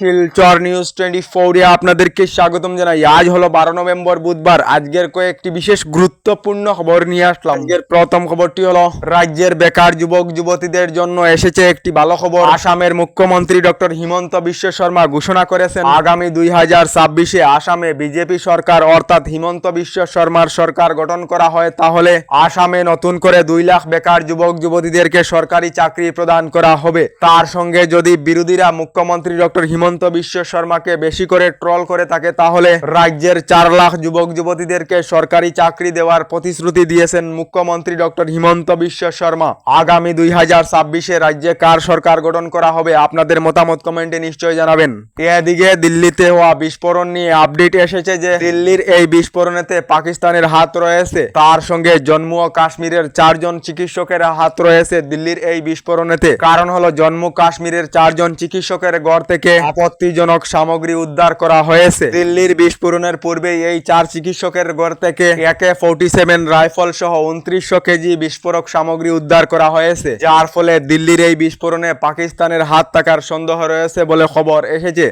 Silchar news twenty ফোরে আপনাদেরকে স্বাগতম জানাই। আজ হলো বারো নভেম্বর, বুধবার। আজকের কয়েকটি বিশেষ গুরুত্বপূর্ণ খবর নিয়ে আসলাম। আজকের প্রথম খবরটি হলো, রাজ্যের বেকার যুবক, যুবতীদের জন্য এসেছে একটি ভালো খবর। আসামের মুখ্যমন্ত্রী ডক্টর হিমন্ত বিশ্ব শর্মা ঘোষণা করেছেন, আগামী দুই হাজার ছাব্বিশে আসামে বিজেপি সরকার অর্থাৎ হিমন্ত বিশ্ব শর্মার সরকার গঠন করা হয়, তাহলে আসামে নতুন করে দুই লাখ বেকার যুবক, যুবতীদেরকে সরকারি চাকরি প্রদান করা হবে। তার সঙ্গে যদি বিরোধীরা মুখ্যমন্ত্রী ডক্টর হিমন্ত বিশ্ব শর্মাকে বেশি করে ট্রল করে থাকে, তাহলে রাজ্যের চার লাখ যুবক যুবতীদেরকে সরকারি চাকরি দেওয়ার প্রতিশ্রুতি দিয়েছেন মুখ্যমন্ত্রী ডক্টর হিমন্ত বিশ্ব শর্মা। আগামী দুই হাজার ছাব্বিশে রাজ্যে কার সরকার গঠন করা হবে, আপনাদের মতামত কমেন্টে নিশ্চয়ই জানাবেন। এদিকে দিল্লিতে হওয়া বিস্ফোরণ নিয়ে আপডেট এসেছে যে, দিল্লির এই বিস্ফোরণেতে পাকিস্তানের হাত রয়েছে। তার সঙ্গে জম্মু ও কাশ্মীরের চারজন চিকিৎসকের হাত রয়েছে দিল্লির এই বিস্ফোরণেতে। কারণ হলো, জম্মু কাশ্মীরের চারজন চিকিৎসকের গড় থেকে আপত্তিজনক সামগ্রী উদ্ধার করা হয়েছে। দিল্লির বিস্ফোরণের পূর্বে এই চার চিকিৎসকের ঘর থেকে একে ফোর্টি সেভেন রাইফল সহ উনত্রিশশো কেজি বিস্ফোরক সামগ্রী উদ্ধার করা হয়েছে। যার ফলে দিল্লির এই বিস্ফোরণে পাকিস্তানের হাত থাকার সন্দেহ রয়েছে বলে খবর এসেছে।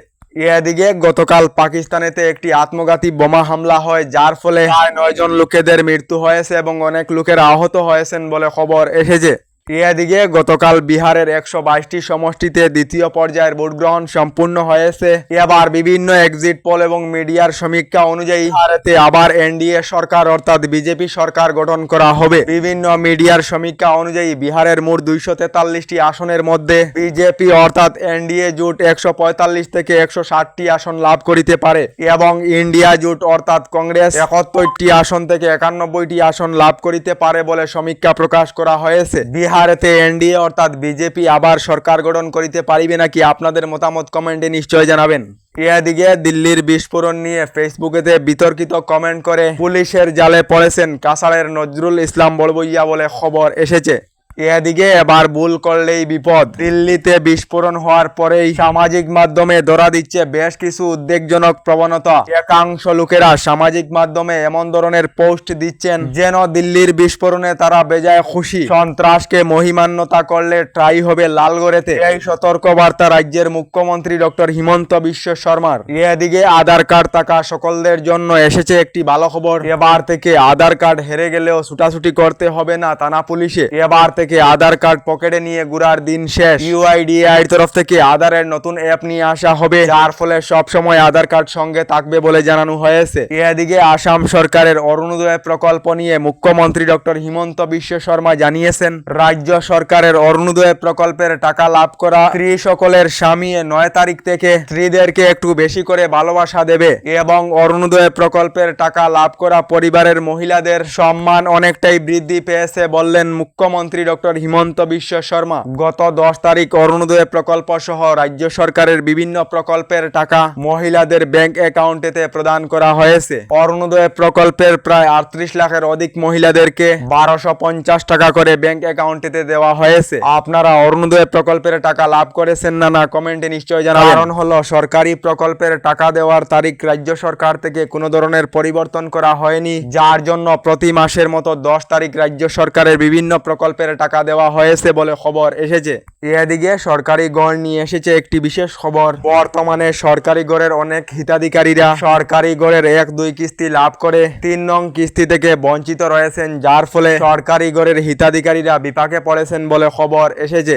এদিকে গতকাল পাকিস্তানেতে একটি আত্মঘাতী বোমা হামলা হয়, যার ফলে প্রায় নয় জন লোকেদের মৃত্যু হয়েছে এবং অনেক লোকের আহত হয়েছেন বলে খবর এসেছে। এদিকে গতকাল বিহারের একশো বাইশটি সমষ্টিতে দ্বিতীয় পর্যায়ের ভোট গ্রহণ সম্পূর্ণ হয়েছে। এবার বিভিন্ন এক্সিট পোল এবং মিডিয়ার সমীক্ষা অনুযায়ী বিহারেতে আবার এনডিএ সরকার অর্থাৎ বিজেপি সরকার গঠন করা হবে। বিভিন্ন মিডিয়ার সমীক্ষা অনুযায়ী বিহারের মোট দুইশো তেতাল্লিশটি আসনের মধ্যে বিজেপি অর্থাৎ এনডিএ জোট একশো পঁয়তাল্লিশ থেকে একশো ষাটটি আসন লাভ করিতে পারে এবং ইন্ডিয়া জোট অর্থাৎ কংগ্রেস একাত্তরটি আসন থেকে একানব্বইটি আসন লাভ করিতে পারে বলে সমীক্ষা প্রকাশ করা হয়েছে। বিহারেতে এনডিএ অর্থাৎ বিজেপি আবার সরকার গঠন করিতে পারিবে নাকি আপনাদের মতামত কমেন্টে নিশ্চয় জানাবেন। এদিকে দিল্লির বিস্ফোরণ নিয়ে ফেসবুকেতে বিতর্কিত কমেন্ট করে পুলিশের জালে পড়েছেন কাসারের নজরুল ইসলাম বড়বইয়া বলে খবর এসেছে। এদিকে এবার ভুল করলেই বিপদ। দিল্লিতে বিস্ফোরণ হওয়ার পরেই সামাজিক মাধ্যমে ধরা দিচ্ছে বেশ কিছু উদ্বেগজনক প্রবণতা। একাংশ লোকেরা সামাজিক মাধ্যমে এমন ধরনের পোস্ট দিচ্ছেন যেন দিল্লির বিস্ফোরণে তারা বেজায় খুশি। সন্ত্রাসকে মহিমান্যতা করলে ট্রাই হবে লালগড়েতে। এই সতর্ক বার্তা রাজ্যের মুখ্যমন্ত্রী ডক্টর হিমন্ত বিশ্ব শর্মার। এদিকে আধার কার্ড থাকা সকলদের জন্য এসেছে একটি ভালো খবর। এবার থেকে আধার কার্ড হেরে গেলেও ছুটাছুটি করতে হবে না থানা পুলিশে। এবার থেকে আধার কার্ড পকেটে নিয়ে ঘুরার দিন শেষ। ইউআইডিআই তরফ থেকে আধারের নতুন অ্যাপ নিয়ে আসা হবে, যার ফলে সব সময় আধার কার্ড সঙ্গে থাকবে বলে জানানো হয়েছে। এদিকে আসাম সরকারের অরুণোদয় প্রকল্প নিয়ে মুখ্যমন্ত্রী ডক্টর হিমন্ত বিশ্ব শর্মা জানিয়েছেন, রাজ্য সরকারের অরুণোদয় প্রকল্পের টাকা লাভ করা স্ত্রী সকলের স্বামী নয় তারিখ থেকে স্ত্রীদেরকে একটু বেশি করে ভালোবাসা দেবে এবং অরুণোদয় প্রকল্পের টাকা লাভ করা পরিবারের মহিলাদের সম্মান অনেকটাই বৃদ্ধি পেয়েছে বললেন মুখ্যমন্ত্রী ডক্টর হিমন্ত বিশ্ব শর্মা। গত দশ তারিখ অরুণোদয় প্রকল্প সহ রাজ্য সরকারের বিভিন্ন প্রকল্পের টাকা মহিলাদের ব্যাংক অ্যাকাউন্টেতে প্রদান করা হয়েছে। অরুণোদয় প্রকল্পের প্রায় আটত্রিশ লাখের অধিক মহিলাদেরকে বারোশো পঞ্চাশ টাকা করে ব্যাংক অ্যাকাউন্টেতে দেওয়া হয়েছে। আপনারা অরুণোদয় প্রকল্পের টাকা লাভ করেছেন না না, কমেন্টে নিশ্চয় জানাবেন। কারণ হলো, সরকারি প্রকল্পের টাকা দেওয়ার তারিখ রাজ্য সরকার থেকে কোনো ধরনের পরিবর্তন করা হয়নি, যার জন্য প্রতি মাসের মতো দশ তারিখ রাজ্য সরকারের বিভিন্ন প্রকল্পের টাকা দেওয়া হয়েছে বলে খবর এসেছে। এদিকে সরকারি গড় নিয়ে এসেছে একটি বিশেষ খবর। বর্তমানে সরকারি গড়ের অনেক হিতাধিকারীরা সরকারি গড়ের এক, দুই কিস্তি লাভ করে তিন নং কিস্তি থেকে বঞ্চিত রয়েছেন। যার ফলে সরকারি গড়ের হিতাধিকারীরা বিপাকে পড়েছেন বলে খবর এসেছে।